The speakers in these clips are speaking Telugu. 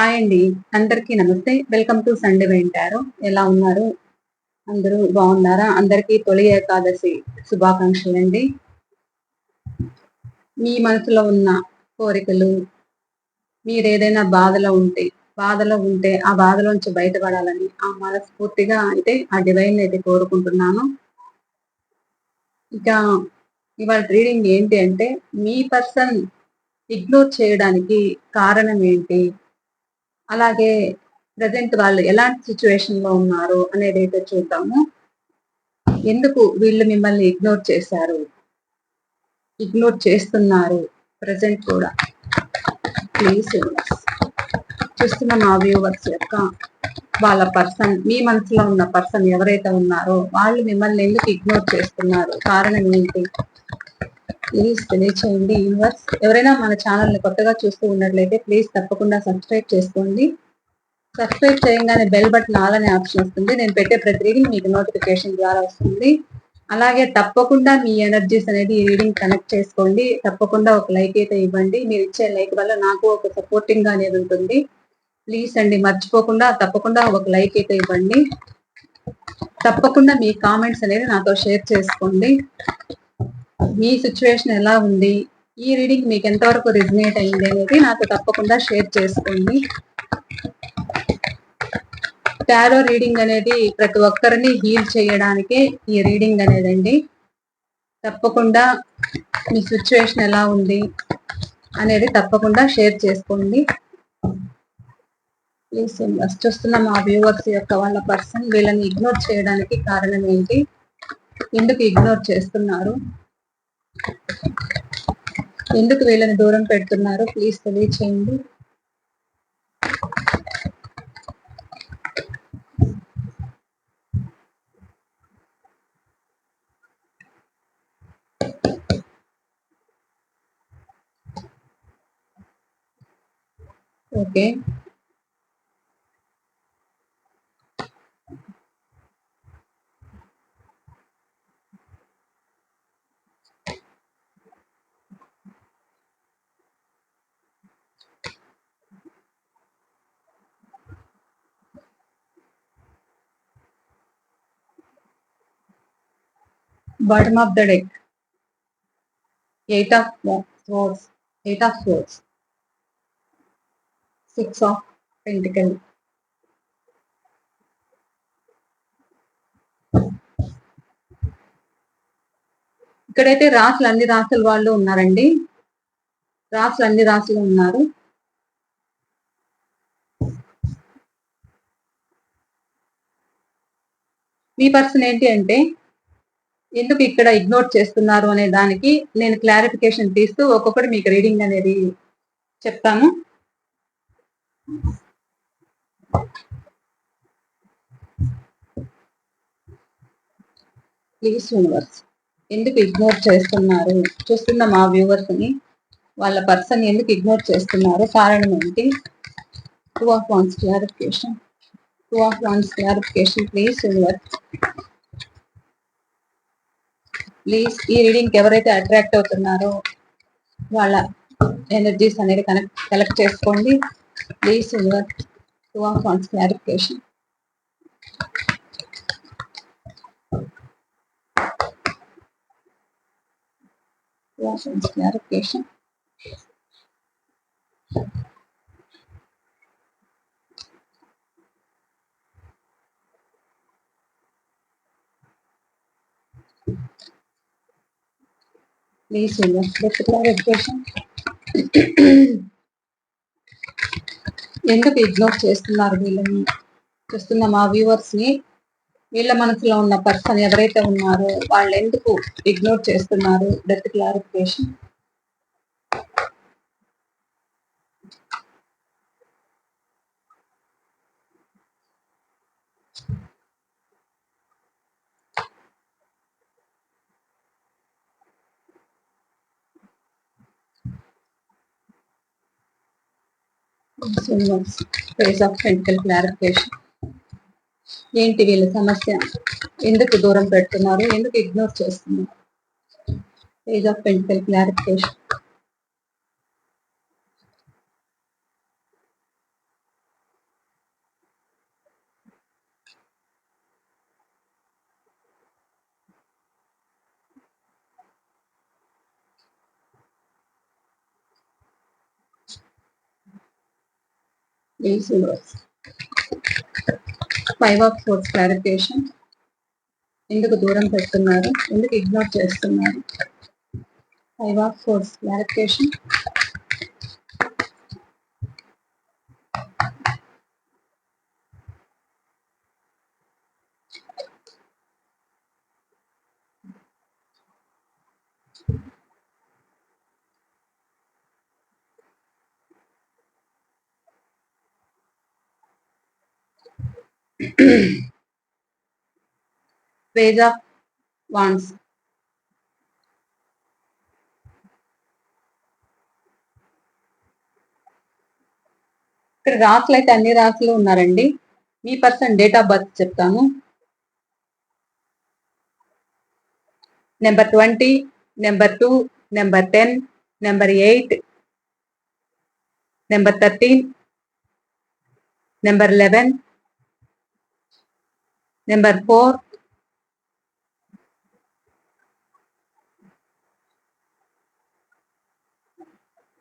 హాయ్ అండి. అందరికీ నమస్తే. వెల్కమ్ టు సండే వెంటారు ఎలా ఉన్నారు? అందరూ బాగున్నారా? అందరికీ తొలి ఏకాదశి శుభాకాంక్షలు అండి మీ మనసులో ఉన్న కోరికలు మీరు ఏదైనా బాధలో ఉంటే బాధలో ఉంటే ఆ బాధలోంచి బయటపడాలని ఆ మనస్ఫూర్తిగా అయితే ఆ డివైన్ అయితే కోరుకుంటున్నాను. ఇక ఇవాళ రీడింగ్ ఏంటి అంటే మీ పర్సన్ ఇగ్నోర్ చేయడానికి కారణం ఏంటి? అలాగే ప్రజెంట్ వాళ్ళు ఎలాంటి సిచ్యువేషన్లో ఉన్నారు అనేది అయితే చూద్దాము. ఎందుకు వీళ్ళు మిమ్మల్ని ఇగ్నోర్ చేశారు? ఇగ్నోర్ చేస్తున్నారు ప్రజెంట్ కూడా. ప్లీజ్ చూస్తున్న మా వ్యూవర్స్ యొక్క వాళ్ళ పర్సన్ మీ మనసులో ఉన్న పర్సన్ ఎవరైతే ఉన్నారో వాళ్ళు మిమ్మల్ని ఎందుకు ఇగ్నోర్ చేస్తున్నారు? కారణం ఏంటి? ప్లీజ్ తెలియచేయండి యూనివర్స్ ఎవరైనా మన ఛానల్ని కొత్తగా చూస్తూ ఉన్నట్లయితే ప్లీజ్ తప్పకుండా సబ్స్క్రైబ్ చేసుకోండి. సబ్స్క్రైబ్ చేయగానే బెల్ బటన్ ఆల్ అనే ఆప్షన్ వస్తుంది. నేను పెట్టే ప్రతి రీడింగ్ మీకు నోటిఫికేషన్ ద్వారా వస్తుంది. అలాగే తప్పకుండా మీ ఎనర్జీస్ అనేది ఈ రీడింగ్ కనెక్ట్ చేసుకోండి. తప్పకుండా ఒక లైక్ అయితే ఇవ్వండి. మీరు ఇచ్చే లైక్ వల్ల నాకు ఒక సపోర్టింగ్గా అనేది ఉంటుంది. ప్లీజ్ అండి మర్చిపోకుండా తప్పకుండా ఒక లైక్ అయితే ఇవ్వండి. తప్పకుండా మీ కామెంట్స్ అనేది నాతో షేర్ చేసుకోండి. మీ సిచ్యువేషన్ ఎలా ఉంది? ఈ రీడింగ్ మీకు ఎంతవరకు రిజనేట్ అయింది అనేది నాకు తప్పకుండా షేర్ చేసుకోండి. టారో రీడింగ్ అనేది ప్రతి ఒక్కరిని హీల్ చేయడానికే ఈ రీడింగ్ అనేదండి. తప్పకుండా మీ సిచ్యువేషన్ ఎలా ఉంది అనేది తప్పకుండా షేర్ చేసుకోండి. ప్లీజ్ చూస్తున్న మా వ్యూవర్స్ యొక్క వాళ్ళ పర్సన్ వీళ్ళని ఇగ్నోర్ చేయడానికి కారణం ఏంటి? ఎందుకు ఇగ్నోర్ చేస్తున్నారు? ఎందుకు వీళ్ళని దూరం పెడుతున్నారు ప్లీజ్ తెలియచేయండి. Okay bottom of the deck eight of swords eight of swords six of pentacle ఇక్కడైతే రాసులు అన్ని రాసుల వాళ్ళు ఉన్నారండి రాసులు అన్ని రాసులు ఉన్నారు మీ పర్సన్ ఏంటి అంటే ఎందుకు ఇక్కడ ఇగ్నోర్ చేస్తున్నారు అనే దానికి నేను క్లారిఫికేషన్ తీస్తూ ఒక్కొక్కటి మీకు రీడింగ్ అనేది చెప్తాను ప్లీజ్ యూనివర్స్ ఎందుకు ఇగ్నోర్ చేస్తున్నారు? చూస్తున్న మా వ్యూవర్స్ని వాళ్ళ పర్సన్ ఎందుకు ఇగ్నోర్ చేస్తున్నారు? కారణం ఏంటి two of wands clarification two of wands clarification please universe please ఈ రీడింగ్ ఎవరైతే అట్రాక్ట్ అవుతున్నారో వాళ్ళ ఎనర్జీస్ అనేది కనెక్ట్ కలెక్ట్ చేసుకోండి. Please your two of wands clarification clarification please clarification ఎందుకు ఇగ్నోర్ చేస్తున్నారు వీళ్ళని? చూస్తున్న మా వ్యూవర్స్ని వీళ్ళ మనసులో ఉన్న పర్సన్ ఎవరైతే ఉన్నారో వాళ్ళు ఎందుకు ఇగ్నోర్ చేస్తున్నారు? Death clarification page of pentacle clarification ఏంటి వీళ్ళ సమస్య? ఎందుకు దూరం పెడుతున్నారు? ఎందుకు ఇగ్నోర్ చేస్తున్నారు? Page of pentacle clarification five of force clarification ఎందుకు దూరం పెడుతున్నారు? ఎందుకు ఇగ్నోర్ చేస్తున్నారు? Five of force clarification page of wands. ఇక్కడ రాసులు అయితే అన్ని రాసులు ఉన్నారండి. మీ పర్సన్ డేట్ ఆఫ్ బర్త్ చెప్తాను. Number twenty number two number ten number eight number thirteen number eleven Number four,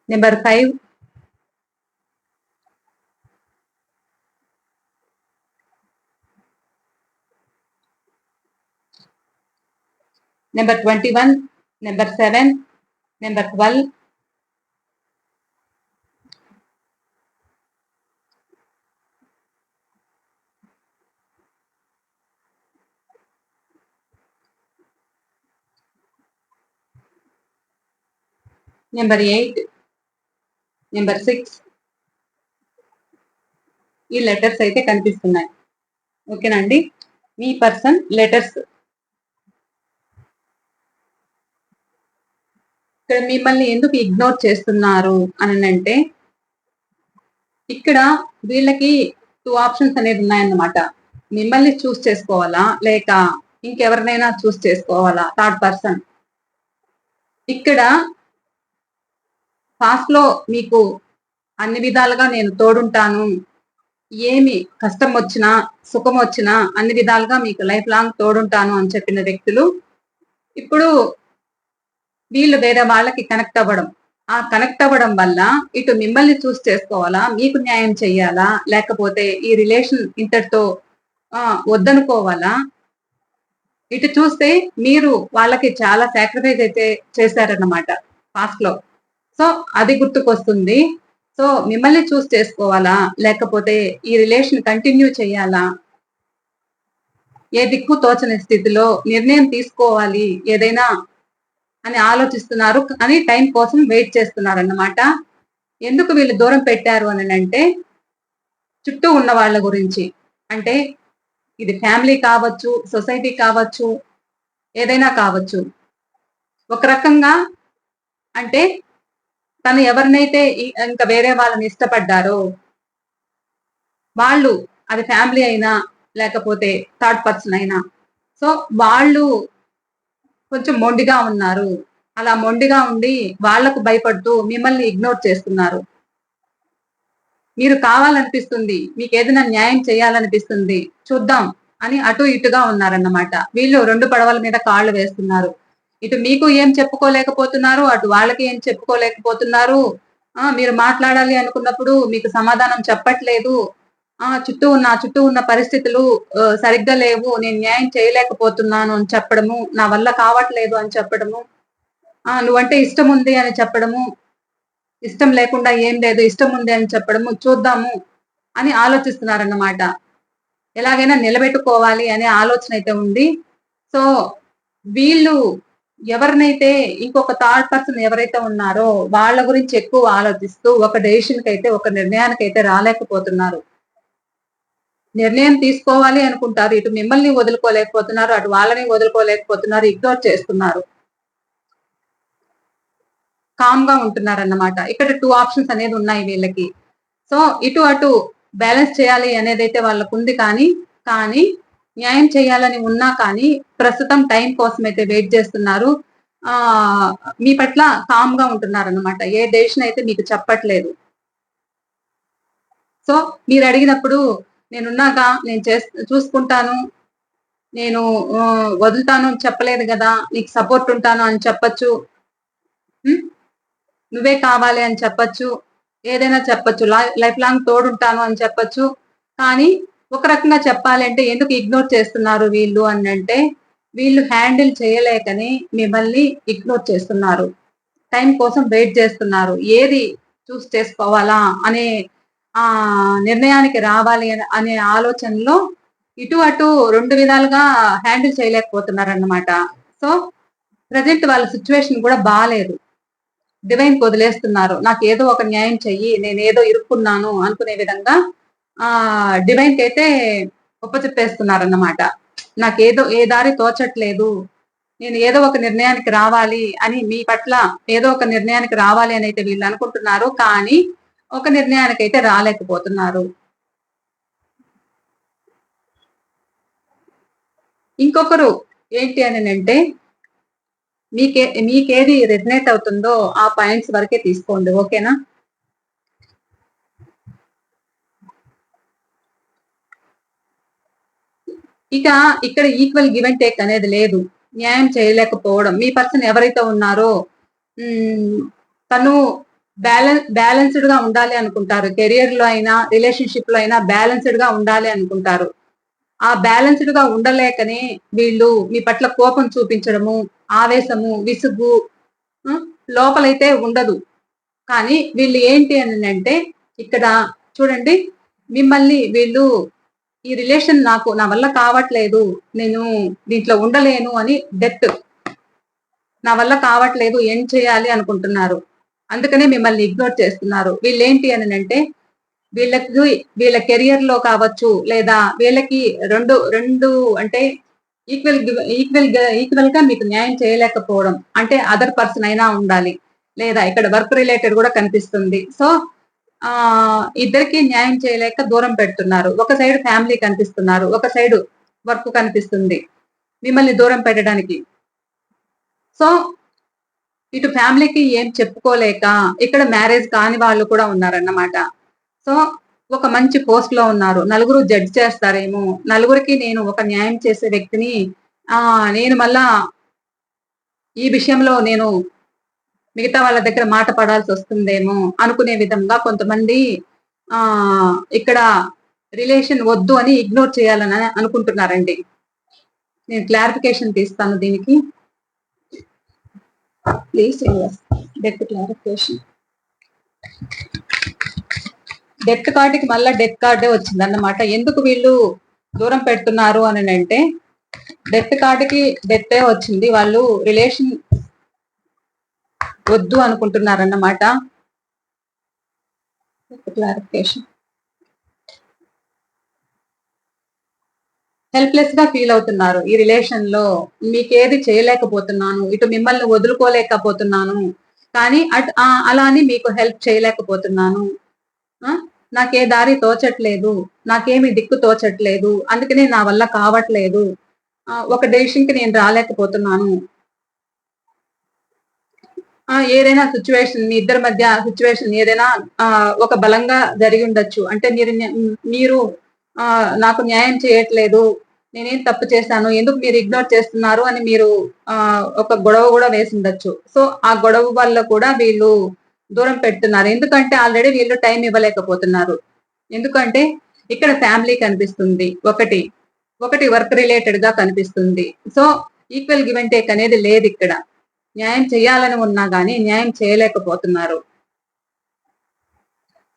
Number five, number 21, number 7, number 12, number eight number six ఈ లెటర్స్ అయితే కనిపిస్తున్నాయి. ఓకేనండి మీ పర్సన్ లెటర్స్ ఇక్కడ మిమ్మల్ని ఎందుకు ఇగ్నోర్ చేస్తున్నారు అని అంటే ఇక్కడ వీళ్ళకి టూ ఆప్షన్స్ అనేది ఉన్నాయన్నమాట. మిమ్మల్ని చూస్ చేసుకోవాలా? లేక ఇంకెవరినైనా చూస్ చేసుకోవాలా? థర్డ్ పర్సన్ ఇక్కడ పాస్ట్లో మీకు అన్ని విధాలుగా నేను తోడుంటాను. ఏమి కష్టం వచ్చినా సుఖం వచ్చినా అన్ని విధాలుగా మీకు లైఫ్ లాంగ్ తోడుంటాను అని చెప్పిన వ్యక్తులు ఇప్పుడు వీళ్ళు వేరే వాళ్ళకి కనెక్ట్ అవ్వడం. ఆ కనెక్ట్ అవ్వడం వల్ల ఇటు మిమ్మల్ని చూస్ చేసుకోవాలా? మీకు న్యాయం చెయ్యాలా? లేకపోతే ఈ రిలేషన్ ఇంతటితో వద్దనుకోవాలా? ఇటు చూస్తే మీరు వాళ్ళకి చాలా సాక్రిఫైస్ అయితే చేశారన్నమాట. పాస్ట్లో. సో అది గుర్తుకొస్తుంది. సో మిమ్మల్ని చూస్ చేసుకోవాలా? లేకపోతే ఈ రిలేషన్ కంటిన్యూ చేయాలా ఏ దిక్కు తోచని స్థితిలో నిర్ణయం తీసుకోవాలి ఏదైనా అని ఆలోచిస్తున్నారు అని టైం కోసం వెయిట్ చేస్తున్నారు అన్నమాట ఎందుకు వీళ్ళు దూరం పెట్టారు అని అంటే చుట్టూ ఉన్న వాళ్ళ గురించి. అంటే ఇది ఫ్యామిలీ కావచ్చు సొసైటీ కావచ్చు ఏదైనా కావచ్చు. ఒక రకంగా అంటే తను ఎవరినైతే ఇంకా వేరే వాళ్ళని ఇష్టపడ్డారో వాళ్ళు అది ఫ్యామిలీ అయినా లేకపోతే థర్డ్ పర్సన్ అయినా. సో వాళ్ళు కొంచెం మొండిగా ఉన్నారు. అలా మొండిగా ఉండి వాళ్ళకు భయపడుతూ మిమ్మల్ని ఇగ్నోర్ చేస్తున్నారు. మీరు కావాలనిపిస్తుంది మీకు ఏదైనా న్యాయం చేయాలనిపిస్తుంది చూద్దాం అని అటు ఇటుగా ఉన్నారన్నమాట. వీళ్ళు రెండు పడవల మీద కాళ్ళు వేస్తున్నారు. ఇటు మీకు ఏం చెప్పుకోలేకపోతున్నారు అటు వాళ్ళకి ఏం చెప్పుకోలేకపోతున్నారు? ఆ మీరు మాట్లాడాలి అనుకున్నప్పుడు మీకు సమాధానం చెప్పట్లేదు. ఆ చుట్టూ ఉన్న చుట్టూ ఉన్న పరిస్థితులు సరిగ్గా లేవు నేను న్యాయం చేయలేకపోతున్నాను అని చెప్పడము నా వల్ల కావట్లేదు అని చెప్పడము ఆ నువ్వంటే ఇష్టం ఉంది అని చెప్పడము ఇష్టం లేకుండా ఏం లేదు ఇష్టం ఉంది అని చెప్పడము చూద్దాము అని ఆలోచిస్తున్నారన్నమాట. ఎలాగైనా నిలబెట్టుకోవాలి అనే ఆలోచన అయితే ఉంది. సో వీళ్ళు ఎవరినైతే ఇంకొక థర్డ్ పర్సన్ ఎవరైతే ఉన్నారో వాళ్ళ గురించి ఎక్కువ ఆలోచిస్తూ ఒక డెసిషన్ అయితే ఒక నిర్ణయానికి అయితే రాలేకపోతున్నారు. నిర్ణయం తీసుకోవాలి అనుకుంటారు. ఇటు మిమ్మల్ని వదులుకోలేకపోతున్నారు అటు వాళ్ళని వదులుకోలేకపోతున్నారు ఇగ్నోర్ చేస్తున్నారు. కామ్గా ఉంటున్నారు అన్నమాట ఇక్కడ టూ ఆప్షన్స్ అనేది ఉన్నాయి వీళ్ళకి. సో ఇటు అటు బ్యాలెన్స్ చేయాలి అనేది అయితే వాళ్ళకు ఉంది కానీ కానీ న్యాయం చేయాలని ఉన్నా కానీ ప్రస్తుతం టైం కోసం అయితే వెయిట్ చేస్తున్నారు. ఆ మీ పట్ల కామ్గా ఉంటున్నారు అనమాట ఏ డెసిషన్ అయితే మీకు చెప్పట్లేదు. సో మీరు అడిగినప్పుడు నేనున్నాగా నేను చేస్ చూసుకుంటాను నేను వదులుతాను అని చెప్పలేదు కదా నీకు సపోర్ట్ ఉంటాను అని చెప్పొచ్చు. నువ్వే కావాలి అని చెప్పచ్చు. ఏదైనా చెప్పచ్చు. లైఫ్ లాంగ్ తోడుంటాను అని చెప్పొచ్చు. కానీ ఒక రకంగా చెప్పాలంటే ఎందుకు ఇగ్నోర్ చేస్తున్నారు వీళ్ళు అని అంటే వీళ్ళు హ్యాండిల్ చేయలేకని మిమ్మల్ని ఇగ్నోర్ చేస్తున్నారు. టైం కోసం వెయిట్ చేస్తున్నారు. ఏది చూస్ చేసుకోవాలా అనే ఆ నిర్ణయానికి రావాలి అనే ఆలోచనలో ఇటు అటు రెండు విధాలుగా హ్యాండిల్ చేయలేకపోతున్నారు అన్నమాట సో ప్రజెంట్ వాళ్ళ సిచ్యువేషన్ కూడా బాగాలేదు డివైన్ వదిలేస్తున్నారు. నాకు ఏదో ఒక న్యాయం చెయ్యి నేను ఏదో ఇరుక్కున్నాను అనుకునే విధంగా ఆ డివైన్కి అయితే ఒప్పచెప్పేస్తున్నారు అన్నమాట నాకేదో ఏ దారి తోచట్లేదు. నేను ఏదో ఒక నిర్ణయానికి రావాలి అని మీ పట్ల ఏదో ఒక నిర్ణయానికి రావాలి అని అయితే వీళ్ళు అనుకుంటున్నారు. కానీ ఒక నిర్ణయానికి అయితే రాలేకపోతున్నారు. ఇంకొకరు ఏంటి అని అంటే మీకే మీకేది రెజినేట్ అవుతుందో ఆ పాయింట్స్ వరకే తీసుకోండి. ఓకేనా? ఇక ఇక్కడ ఈక్వల్ గివ్ అండ్ టేక్ అనేది లేదు. న్యాయం చేయలేకపోవడం. మీ పర్సన్ ఎవరైతే ఉన్నారో తను బ్యాలెన్స్ బ్యాలెన్స్డ్గా ఉండాలి అనుకుంటారు. కెరియర్లో అయినా రిలేషన్షిప్లో అయినా బ్యాలెన్స్డ్గా ఉండాలి అనుకుంటారు. ఆ బ్యాలెన్స్డ్గా ఉండలేకనే వీళ్ళు మీ పట్ల కోపం చూపించడము ఆవేశము విసుగు లోపలైతే ఉండదు. కానీ వీళ్ళు ఏంటి అని అంటే ఇక్కడ చూడండి మిమ్మల్ని వీళ్ళు ఈ రిలేషన్ నాకు నా వల్ల కావట్లేదు నేను దీంట్లో ఉండలేను అని డెత్ నా వల్ల కావట్లేదు ఏం చేయాలి అనుకుంటున్నారు. అందుకనే మిమ్మల్ని ఇగ్నోర్ చేస్తున్నారు. వీళ్ళేంటి అని అంటే వీళ్ళకి వీళ్ళ కెరియర్లో కావచ్చు లేదా వీళ్ళకి రెండు రెండు అంటే ఈక్వల్ ఈక్వల్ ఈక్వల్గా మీకు న్యాయం చేయలేకపోవడం. అంటే అదర్ పర్సన్ అయినా ఉండాలి లేదా ఇక్కడ వర్క్ రిలేటెడ్ కూడా కనిపిస్తుంది. సో ఆ ఇద్దరికి న్యాయం చేయలేక దూరం పెడుతున్నారు. ఒక సైడ్ ఫ్యామిలీ కనిపిస్తున్నారు. ఒక సైడ్ వర్క్ కనిపిస్తుంది. మిమ్మల్ని దూరం పెట్టడానికి. సో ఇటు ఫ్యామిలీకి ఏం చెప్పుకోలేక ఇక్కడ మ్యారేజ్ కాని వాళ్ళు కూడా ఉన్నారన్నమాట. సో ఒక మంచి పోస్ట్లో ఉన్నారు. నలుగురు జడ్జ్ చేస్తారేమో. నలుగురికి నేను ఒక న్యాయం చేసే వ్యక్తిని ఆ నేను మళ్ళా ఈ విషయంలో నేను మిగతా వాళ్ళ దగ్గర మాట పడాల్సి వస్తుందేమో అనుకునే విధంగా కొంతమంది ఆ ఇక్కడ రిలేషన్ వద్దు అని ఇగ్నోర్ చేయాలని అనుకుంటున్నారండి. నేను క్లారిఫికేషన్ తీస్తాను దీనికి. ప్లీజ్ డెత్ క్లారిఫికేషన్ డెత్ కార్డుకి మళ్ళీ డెత్ కార్డే వచ్చింది అన్నమాట ఎందుకు వీళ్ళు దూరం పెడుతున్నారు అని అంటే డెత్ కార్డుకి డెత్ వచ్చింది. వాళ్ళు రిలేషన్ వద్దు అనుకుంటున్నారన్నమాట. క్లారిఫికేషన్ హెల్ప్లెస్గా ఫీల్ అవుతున్నారు ఈ రిలేషన్లో. మీకేది చేయలేకపోతున్నాను ఇటు మిమ్మల్ని వదులుకోలేకపోతున్నాను కానీ అట్ అలా అని మీకు హెల్ప్ చేయలేకపోతున్నాను. నాకే దారి తోచట్లేదు నాకేమి దిక్కు తోచట్లేదు అందుకనే నా వల్ల కావట్లేదు. ఒక డెసిషన్కి నేను రాలేకపోతున్నాను. ఏదైనా సిచ్యువేషన్ మీ ఇద్దరి మధ్య సిచ్యువేషన్ ఏదైనా ఒక బలంగా జరిగి ఉండొచ్చు. అంటే మీరు మీరు నాకు న్యాయం చేయట్లేదు నేనేం తప్పు చేశాను ఎందుకు మీరు ఇగ్నోర్ చేస్తున్నారు అని మీరు ఒక గొడవ కూడా వేసి ఉండొచ్చు. సో ఆ గొడవ వల్ల కూడా వీళ్ళు దూరం పెడుతున్నారు. ఎందుకంటే ఆల్రెడీ వీళ్ళు టైం ఇవ్వలేకపోతున్నారు. ఎందుకంటే ఇక్కడ ఫ్యామిలీ కనిపిస్తుంది ఒకటి. ఒకటి వర్క్ రిలేటెడ్గా కనిపిస్తుంది. So equal give and take అనేది లేదు ఇక్కడ. న్యాయం చేయాలని ఉన్నా కానీ న్యాయం చేయలేకపోతున్నారు.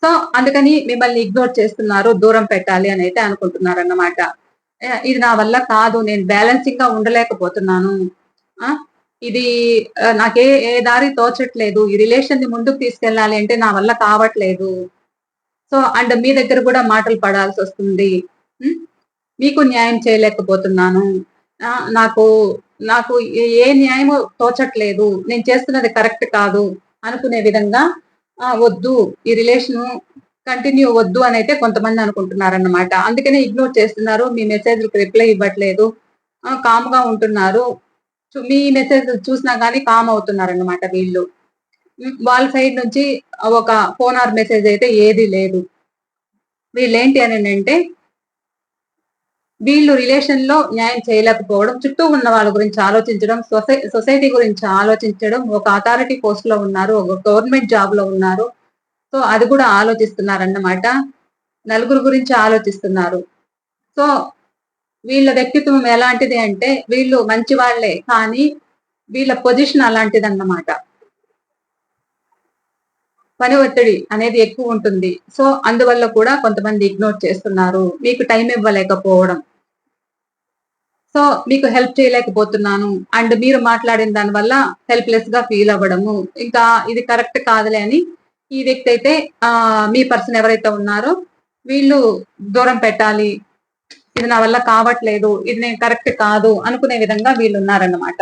సో అందుకని మిమ్మల్ని ఇగ్నోర్ చేస్తున్నారు దూరం పెట్టాలి అని అయితే అనుకుంటున్నారు అన్నమాట ఇది నా వల్ల కాదు నేను బ్యాలెన్సింగ్గా ఉండలేకపోతున్నాను. ఇది నాకే ఏ దారి తోచట్లేదు ఈ రిలేషన్ని ముందుకు తీసుకెళ్ళాలి అంటే నా వల్ల కావట్లేదు. సో అండ్ మీ దగ్గర కూడా మాటలు పడాల్సి వస్తుంది. మీకు న్యాయం చేయలేకపోతున్నాను. నాకు నాకు ఏ న్యాయము తోచట్లేదు. నేను చేస్తున్నది కరెక్ట్ కాదు అనుకునే విధంగా వద్దు ఈ రిలేషన్ కంటిన్యూ వద్దు అని అయితే కొంతమంది అనుకుంటున్నారన్నమాట. అందుకనే ఇగ్నోర్ చేస్తున్నారు మీ మెసేజ్లకు రిప్లై ఇవ్వట్లేదు. కామ్గా ఉంటున్నారు. మీ మెసేజ్ చూసినా కానీ కామ్ అవుతున్నారు అన్నమాట వీళ్ళు వాళ్ళ సైడ్ నుంచి ఒక ఫోన్ ఆర్ మెసేజ్ అయితే ఏది లేదు. వీళ్ళు ఏంటి అని అంటే వీళ్ళు రిలేషన్లో న్యాయం చేయలేకపోవడం చుట్టూ ఉన్న వాళ్ళ గురించి ఆలోచించడం సొసైటీ గురించి ఆలోచించడం ఒక అథారిటీ పోస్ట్లో ఉన్నారు ఒక గవర్నమెంట్ జాబ్లో ఉన్నారు. సో అది కూడా ఆలోచిస్తున్నారన్నమాట. నలుగురు గురించి ఆలోచిస్తున్నారు. సో వీళ్ళ వ్యక్తిత్వం ఎలాంటిది అంటే వీళ్ళు మంచి వాళ్ళే కానీ వీళ్ళ పొజిషన్ అలాంటిది అన్నమాట పని ఒత్తిడి అనేది ఎక్కువ ఉంటుంది. సో అందువల్ల కూడా కొంతమంది ఇగ్నోర్ చేస్తున్నారు. మీకు టైం ఇవ్వలేకపోవడం. సో మీకు హెల్ప్ చేయలేకపోతున్నాను. అండ్ మీరు మాట్లాడిన దాని వల్ల హెల్ప్లెస్గా ఫీల్ అవ్వడము. ఇంకా ఇది కరెక్ట్ కాదులే అని ఈ వ్యక్తి అయితే మీ పర్సన్ ఎవరైతే ఉన్నారో వీళ్ళు దూరం పెట్టాలి. ఇది నా వల్ల కావట్లేదు. ఇది నేను కరెక్ట్ కాదు అనుకునే విధంగా వీళ్ళు ఉన్నారన్నమాట.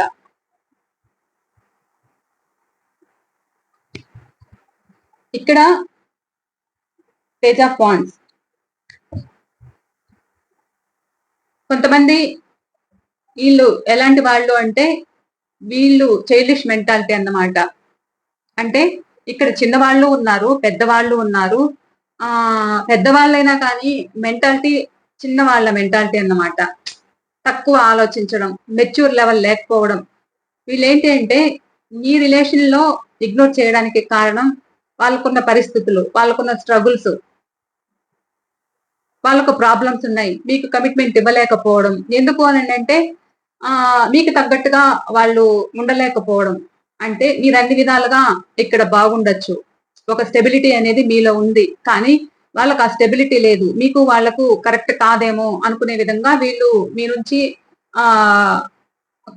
ఇక్కడ పేజ్ ఆఫ్ పాయింట్స్ కొంతమంది వీళ్ళు ఎలాంటి వాళ్ళు అంటే వీళ్ళు చైల్డిష్ మెంటాలిటీ అన్నమాట. అంటే ఇక్కడ చిన్నవాళ్ళు ఉన్నారు పెద్దవాళ్ళు ఉన్నారు. ఆ పెద్దవాళ్ళైనా కానీ మెంటాలిటీ చిన్నవాళ్ళ మెంటాలిటీ అన్నమాట. తక్కువ ఆలోచించడం మెచ్యూర్ లెవెల్ లేకపోవడం. వీళ్ళేంటి అంటే నీ రిలేషన్లో ఇగ్నోర్ చేయడానికి కారణం వాళ్ళకున్న పరిస్థితులు వాళ్ళకున్న స్ట్రగుల్స్ వాళ్ళకు ప్రాబ్లమ్స్ ఉన్నాయి. మీకు కమిట్మెంట్ ఇవ్వలేకపోవడం. ఎందుకు అని అంటే ఆ మీకు తగ్గట్టుగా వాళ్ళు ఉండలేకపోవడం. అంటే మీరు అన్ని విధాలుగా ఇక్కడ బాగుండొచ్చు. ఒక స్టెబిలిటీ అనేది మీలో ఉంది. కానీ వాళ్ళకి ఆ స్టెబిలిటీ లేదు. మీకు వాళ్ళకు కరెక్ట్ కాదేమో అనుకునే విధంగా వీళ్ళు మీ నుంచి ఆ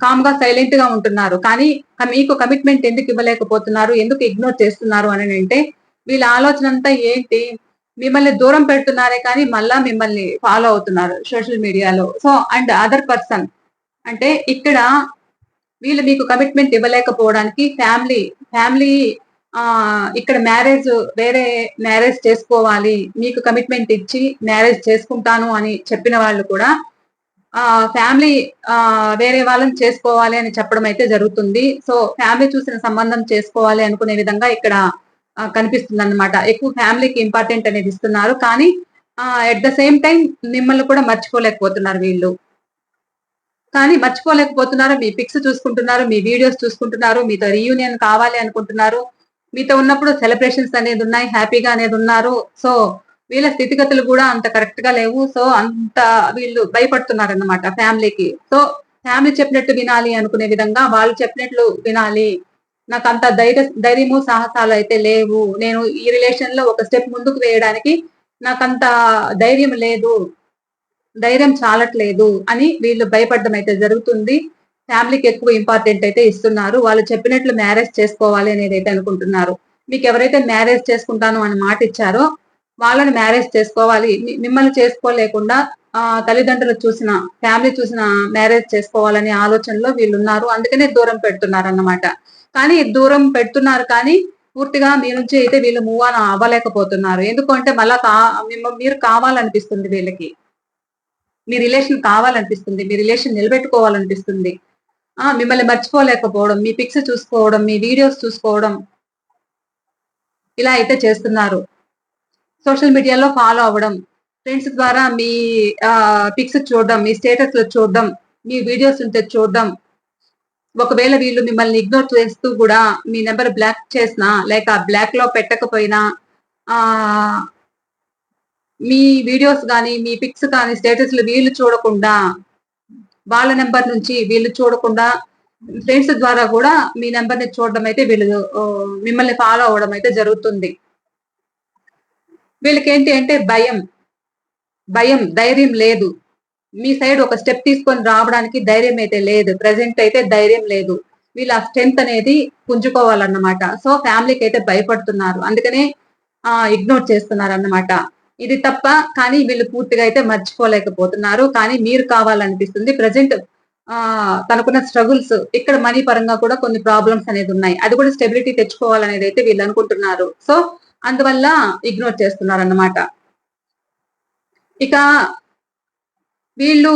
కామ్గా సైలెంట్గా ఉంటున్నారు. కానీ మీకు కమిట్మెంట్ ఎందుకు ఇవ్వలేకపోతున్నారు? ఎందుకు ఇగ్నోర్ చేస్తున్నారు అని అంటే వీళ్ళ ఆలోచన అంతా ఏంటి? మిమ్మల్ని దూరం పెడుతున్నారే కానీ మళ్ళా మిమ్మల్ని ఫాలో అవుతున్నారు సోషల్ మీడియాలో సో అండ్ అదర్ పర్సన్ అంటే ఇక్కడ వీళ్ళు మీకు కమిట్మెంట్ ఇవ్వలేకపోవడానికి ఫ్యామిలీ ఫ్యామిలీ ఆ ఇక్కడ మ్యారేజ్ వేరే మ్యారేజ్ చేసుకోవాలి. మీకు కమిట్మెంట్ ఇచ్చి మ్యారేజ్ చేసుకుంటాను అని చెప్పిన వాళ్ళు కూడా ఆ ఫ్యామిలీ ఆ వేరే వాళ్ళని చేసుకోవాలి అని చెప్పడం అయితే జరుగుతుంది. సో ఫ్యామిలీ చూసిన సంబంధం చేసుకోవాలి అనుకునే విధంగా ఇక్కడ కనిపిస్తుంది అనమాట ఎక్కువ ఫ్యామిలీకి ఇంపార్టెంట్ అనేది ఇస్తున్నారు. కానీ ఎట్ ద సేమ్ టైం మిమ్మల్ని కూడా మర్చిపోలేకపోతున్నారు వీళ్ళు. కానీ మర్చిపోలేకపోతున్నారు. మీ పిక్స్ చూసుకుంటున్నారు. మీ వీడియోస్ చూసుకుంటున్నారు. మీతో రీయూనియన్ కావాలి అనుకుంటున్నారు. మీతో ఉన్నప్పుడు సెలబ్రేషన్స్ అనేది ఉన్నాయి. హ్యాపీగా అనేది ఉన్నారు. సో వీళ్ళ స్థితిగతులు కూడా అంత కరెక్ట్గా లేవు. సో అంత వీళ్ళు భయపడుతున్నారు అన్నమాట ఫ్యామిలీకి. సో ఫ్యామిలీ చెప్పినట్టు వినాలి అనుకునే విధంగా వాళ్ళు చెప్పినట్లు వినాలి. నాకు అంత ధైర్య ధైర్యము సాహసాలు అయితే లేవు. నేను ఈ రిలేషన్లో ఒక స్టెప్ ముందుకు వేయడానికి నాకంత ధైర్యం లేదు. ధైర్యం చాలట్లేదు అని వీళ్ళు భయపడడం అయితే జరుగుతుంది. ఫ్యామిలీకి ఎక్కువ ఇంపార్టెంట్ అయితే ఇస్తున్నారు. వాళ్ళు చెప్పినట్లు మ్యారేజ్ చేసుకోవాలి అనేది అయితే అనుకుంటున్నారు. మీకు ఎవరైతే మ్యారేజ్ చేసుకుంటాను అని మాట ఇచ్చారో వాళ్ళని మ్యారేజ్ చేసుకోవాలి. మిమ్మల్ని చేసుకోలేకుండా తల్లిదండ్రులు చూసిన ఫ్యామిలీ చూసిన మ్యారేజ్ చేసుకోవాలనే ఆలోచనలో వీళ్ళు ఉన్నారు అందుకనే దూరం పెడుతున్నారు అన్నమాట కానీ దూరం పెడుతున్నారు కానీ పూర్తిగా మీ నుంచి అయితే వీళ్ళు మూవ్ ఆన్ అవ్వలేకపోతున్నారు. ఎందుకంటే మళ్ళా మీరు కావాలనిపిస్తుంది వీళ్ళకి. మీ రిలేషన్ కావాలనిపిస్తుంది మీ రిలేషన్ నిలబెట్టుకోవాలనిపిస్తుంది. ఆ మిమ్మల్ని మర్చిపోలేకపోవడం మీ పిక్స్ చూసుకోవడం మీ వీడియోస్ చూసుకోవడం ఇలా అయితే చేస్తున్నారు. సోషల్ మీడియాలో ఫాలో అవ్వడం ఫ్రెండ్స్ ద్వారా మీ పిక్స్ చూడడం మీ స్టేటస్లో చూడడం మీ వీడియోస్ ఉంటే చూడడం. ఒకవేళ వీళ్ళు మిమ్మల్ని ఇగ్నోర్ చేస్తూ కూడా మీ నెంబర్ బ్లాక్ చేసినా లేక బ్లాక్లో పెట్టకపోయినా మీ వీడియోస్ కానీ మీ పిక్స్ కానీ స్టేటస్లు వీళ్ళు చూడకుండా వాళ్ళ నెంబర్ నుంచి వీళ్ళు చూడకుండా ఫ్రెండ్స్ ద్వారా కూడా మీ నెంబర్ని చూడడం అయితే వీళ్ళు మిమ్మల్ని ఫాలో అవడం అయితే జరుగుతుంది. వీళ్ళకి ఏంటి అంటే భయం. భయం ధైర్యం లేదు. మీ సైడ్ ఒక స్టెప్ తీసుకొని రావడానికి ధైర్యం అయితే లేదు. ప్రజెంట్ అయితే ధైర్యం లేదు. వీళ్ళ స్ట్రెంత్ అనేది పుంజుకోవాలన్నమాట. సో ఫ్యామిలీకి అయితే భయపడుతున్నారు. అందుకనే ఇగ్నోర్ చేస్తున్నారు అన్నమాట ఇది తప్ప కానీ వీళ్ళు పూర్తిగా అయితే మర్చిపోలేకపోతున్నారు. కానీ మీరు కావాలనిపిస్తుంది. ప్రజెంట్ ఆ తనకున్న స్ట్రగుల్స్ ఇక్కడ మనీ పరంగా కూడా కొన్ని ప్రాబ్లమ్స్ అనేది ఉన్నాయి. అది కూడా స్టెబిలిటీ తెచ్చుకోవాలనేది అయితే వీళ్ళు అనుకుంటున్నారు. సో అందువల్ల ఇగ్నోర్ చేస్తున్నారు అన్నమాట ఇక వీళ్ళు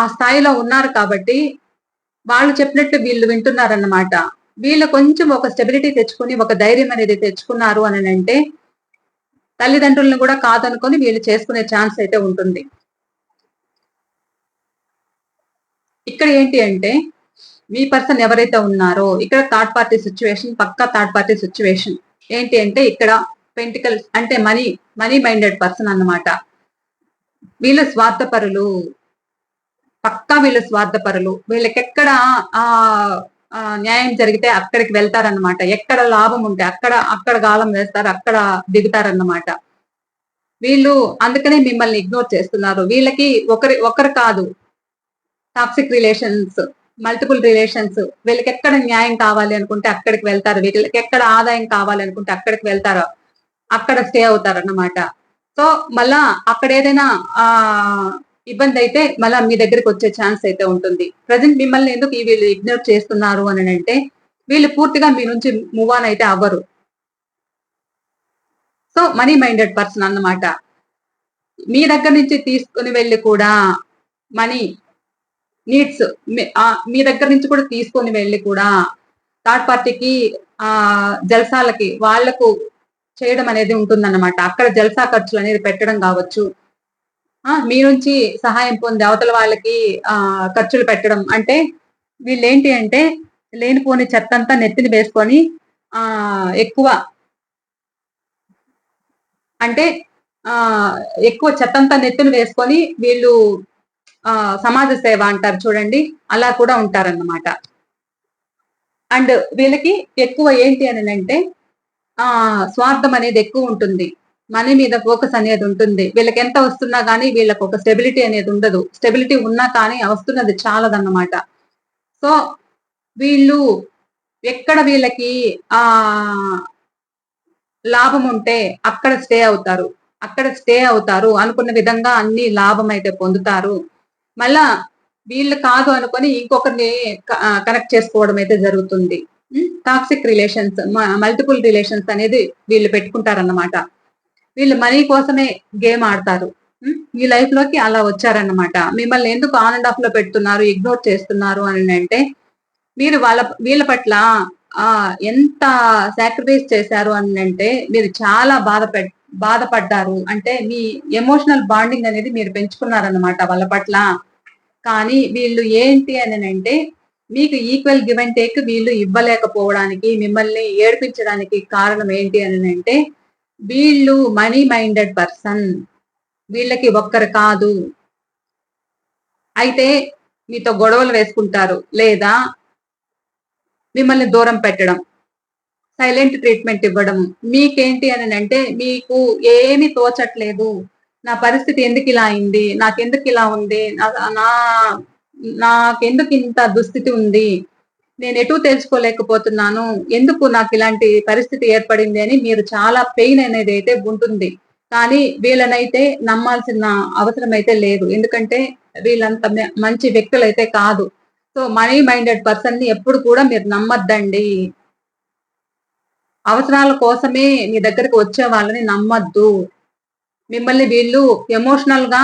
ఆ స్థాయిలో ఉన్నారు కాబట్టి వాళ్ళు చెప్పినట్టు వీళ్ళు వింటున్నారన్నమాట. వీళ్ళు కొంచెం ఒక స్టెబిలిటీ తెచ్చుకుని ఒక ధైర్యం అనేది తెచ్చుకున్నారు అని అంటే తల్లిదండ్రులను కూడా కాదనుకొని వీళ్ళు చేసుకునే ఛాన్స్ అయితే ఉంటుంది. ఇక్కడ ఏంటి అంటే మీ పర్సన్ ఎవరైతే ఉన్నారో ఇక్కడ థర్డ్ పార్టీ సిచ్యువేషన్ పక్కా థర్డ్ పార్టీ సిచ్యువేషన్. ఏంటి అంటే ఇక్కడ పెంటికల్ అంటే మనీ మనీ మైండెడ్ పర్సన్ అన్నమాట. వీళ్ళు స్వార్థపరులు పక్కా వీళ్ళు స్వార్థపరులు వీళ్ళకెక్కడ ఆ, న్యాయం జరిగితే అక్కడికి వెళ్తారన్నమాట. ఎక్కడ లాభం ఉంటే అక్కడ అక్కడ గాలం వేస్తారు అక్కడ దిగుతారన్నమాట. వీళ్ళు అందుకనే మిమ్మల్ని ఇగ్నోర్ చేస్తున్నారు. వీళ్ళకి ఒకరి ఒకరు కాదు. టాక్సిక్ రిలేషన్స్ మల్టిపుల్ రిలేషన్స్ వీళ్ళకి ఎక్కడ న్యాయం కావాలి అనుకుంటే అక్కడికి వెళ్తారు. వీళ్ళకి ఎక్కడ ఆదాయం కావాలి అనుకుంటే అక్కడికి వెళ్తారు. అక్కడ స్టే అవుతారు అన్నమాట సో మళ్ళా అక్కడ ఏదైనా ఆ ఇబ్బంది అయితే మళ్ళీ మీ దగ్గరికి వచ్చే ఛాన్స్ అయితే ఉంటుంది. ప్రజెంట్ మిమ్మల్ని ఎందుకు వీళ్ళు ఇగ్నోర్ చేస్తున్నారు అని అంటే వీళ్ళు పూర్తిగా మీ నుంచి మూవ్ ఆన్ అయితే అవ్వరు. సో మనీ మైండెడ్ పర్సన్ అన్నమాట. మీ దగ్గర నుంచి తీసుకుని వెళ్ళి కూడా మనీ నీడ్స్ మీ దగ్గర నుంచి కూడా తీసుకొని వెళ్ళి కూడా థర్డ్ పార్టీకి ఆ జల్సాలకి వాళ్ళకు చేయడం అనేది ఉంటుందన్నమాట. అక్కడ జల్సా ఖర్చులు అనేది పెట్టడం కావచ్చు. మీ నుంచి సహాయం పొంది అవతల వాళ్ళకి ఆ ఖర్చులు పెట్టడం. అంటే వీళ్ళు ఏంటి అంటే లేనిపోని చెత్త అంతా నెత్తిని వేసుకొని ఆ ఎక్కువ అంటే ఆ ఎక్కువ చెత్తంతా నెత్తిని వేసుకొని వీళ్ళు ఆ సమాజ సేవ అంటారు చూడండి. అలా కూడా ఉంటారన్నమాట. అండ్ వీళ్ళకి ఎక్కువ ఏంటి అని అంటే ఆ స్వార్థం అనేది ఎక్కువ ఉంటుంది. మనీ మీద ఫోకస్ అనేది ఉంటుంది. వీళ్ళకి ఎంత వస్తున్నా కానీ వీళ్ళకి ఒక స్టెబిలిటీ అనేది ఉండదు. స్టెబిలిటీ ఉన్నా కానీ వస్తున్నది చాలదన్నమాట. సో వీళ్ళు ఎక్కడ వీళ్ళకి ఆ లాభం ఉంటే అక్కడ స్టే అవుతారు. అక్కడ స్టే అవుతారు అనుకున్న విధంగా అన్ని లాభం అయితే పొందుతారు. మళ్ళా వీళ్ళు కాదు అనుకొని ఇంకొకరిని కనెక్ట్ చేసుకోవడం అయితే జరుగుతుంది. టాక్సిక్ రిలేషన్స్ మల్టిపుల్ రిలేషన్స్ అనేది వీళ్ళు పెట్టుకుంటారన్నమాట. వీళ్ళు మనీ కోసమే గేమ్ ఆడతారు. మీ లైఫ్లోకి అలా వచ్చారన్నమాట. మిమ్మల్ని ఎందుకు ఆన్ అండ్ ఆఫ్లో పెడుతున్నారు ఇగ్నోర్ చేస్తున్నారు అని అంటే మీరు వాళ్ళ వీళ్ళ పట్ల ఆ ఎంత సాక్రిఫైస్ చేశారు అని అంటే మీరు చాలా బాధ బాధపడ్డారు. అంటే మీ ఎమోషనల్ బాండింగ్ అనేది మీరు పెంచుకున్నారన్నమాట వాళ్ళ పట్ల. కానీ వీళ్ళు ఏంటి అని అంటే మీకు ఈక్వల్ గివ్ అండ్ టేక్ వీళ్ళు ఇవ్వలేకపోవడానికి మిమ్మల్ని ఏడిపించడానికి కారణం ఏంటి అని అంటే వీళ్ళు మనీ మైండెడ్ పర్సన్. వీళ్ళకి ఒక్కరు కాదు. అయితే మీతో గొడవలు వేసుకుంటారు లేదా మిమ్మల్ని దూరం పెట్టడం సైలెంట్ ట్రీట్మెంట్ ఇవ్వడం. మీకేంటి అని అంటే మీకు ఏమి తోచట్లేదు. నా పరిస్థితి ఎందుకు ఇలా అయింది? నాకెందుకు ఇలా ఉంది? నా- నాకెందుకు ఇంత దుస్థితి ఉంది? నేను ఎటు తెలుసుకోలేకపోతున్నాను. ఎందుకు నాకు ఇలాంటి పరిస్థితి ఏర్పడింది అని మీరు చాలా పెయిన్ అనేది అయితే ఉంటుంది కానీ వీళ్ళనైతే నమ్మాల్సిన అవసరం అయితే లేదు. ఎందుకంటే వీళ్ళంత మంచి వ్యక్తులు అయితే కాదు. సో మనీ మైండెడ్ పర్సన్ని ఎప్పుడు కూడా మీరు నమ్మద్దండి. అవసరాల కోసమే మీ దగ్గరికి వచ్చే వాళ్ళని నమ్మద్దు. మిమ్మల్ని వీళ్ళు ఎమోషనల్గా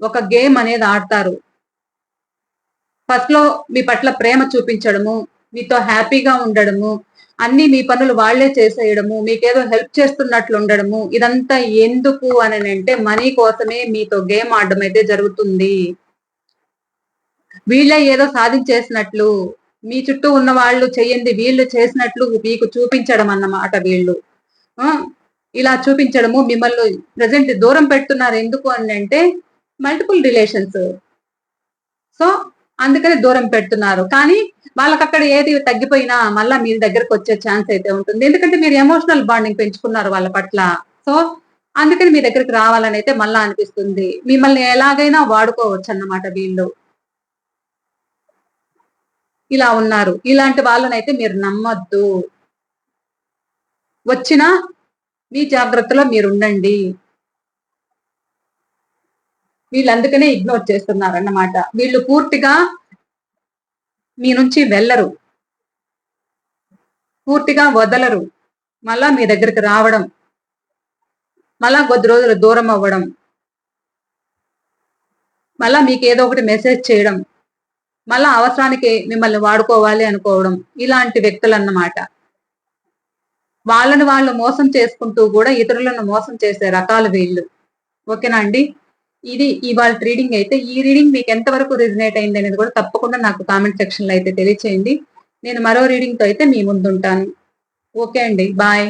ఒక గేమ్ అనేది ఆడతారు. ఫస్ట్లో మీ పట్ల ప్రేమ చూపించడము మీతో హ్యాపీగా ఉండడము అన్ని మీ పనులు వాళ్ళే చేసేయడము మీకేదో హెల్ప్ చేస్తున్నట్లు ఉండడము ఇదంతా ఎందుకు అని అంటే మనీ కోసమే మీతో గేమ్ ఆడడం అయితే జరుగుతుంది. వీళ్ళే ఏదో సాధించేసినట్లు మీ చుట్టూ ఉన్న వాళ్ళు చెయ్యింది వీళ్ళు చేసినట్లు మీకు చూపించడం అన్నమాట వీళ్ళు. ఇలా చూపించడము మిమ్మల్ని ప్రజెంట్ దూరం పెడుతున్నారు ఎందుకు అని అంటే మల్టిపుల్ రిలేషన్స్. సో అందుకని దూరం పెడుతున్నారు. కానీ వాళ్ళకి అక్కడ ఏది తగ్గిపోయినా మళ్ళా మీ దగ్గరకు వచ్చే ఛాన్స్ అయితే ఉంటుంది. ఎందుకంటే మీరు ఎమోషనల్ బాండింగ్ పెంచుకున్నారు వాళ్ళ పట్ల. సో అందుకని మీ దగ్గరికి రావాలని అయితే మళ్ళా అనిపిస్తుంది. మిమ్మల్ని ఎలాగైనా వాడుకోవచ్చు అన్నమాట వీళ్ళు. ఇలా ఉన్నారు. ఇలాంటి వాళ్ళనైతే మీరు నమ్మద్దు. వచ్చినా మీ జాగ్రత్తలో మీరు ఉండండి. వీళ్ళు అందుకనే ఇగ్నోర్ చేస్తున్నారు అన్నమాట వీళ్ళు పూర్తిగా మీ నుంచి వెళ్ళరు. పూర్తిగా వదలరు. మళ్ళా మీ దగ్గరికి రావడం. మళ్ళా కొద్ది రోజులు దూరం అవ్వడం. మళ్ళా మీకు ఏదో ఒకటి మెసేజ్ చేయడం. మళ్ళా అవసరానికి మిమ్మల్ని వాడుకోవాలి అనుకోవడం. ఇలాంటి వ్యక్తులు అన్నమాట వాళ్ళని వాళ్ళు మోసం చేసుకుంటూ కూడా ఇతరులను మోసం చేసే రకాలు వీళ్ళు. ఓకేనా అండి? ఇది ఇవాళ రీడింగ్ అయితే ఈ రీడింగ్ మీకు ఎంతవరకు రిజనేట్ అయింది అనేది కూడా తప్పకుండా నాకు కామెంట్ సెక్షన్లో అయితే తెలియచేయండి. నేను మరో రీడింగ్తో అయితే మీ ముందుంటాను. ఓకే అండి. బాయ్